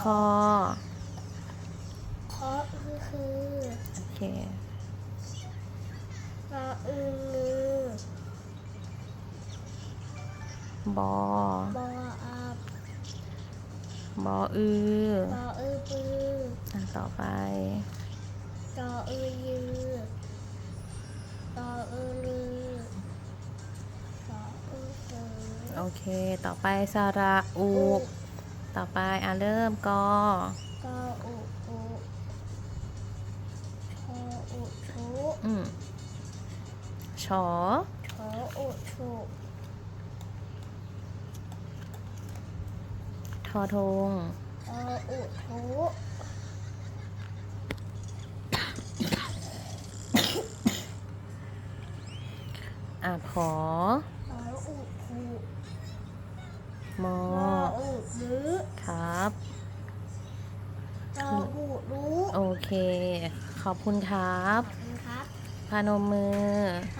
คอคอคือคือโอเค รออือมือบอ บออาบบออือบออือปืออะต่อไป รออือยือรออือลือรออือสือโอเค ต่อไปสระอุ ต่อไปอะเริ่มกอกออุอุชออุชุอืมชอชออุชุทอทงชออุชุอะผอชออุชุมือ ครับ รออุรู้โอเค ขอบคุณครับ ขอบคุณครับ พานมมือขอบคุณครับ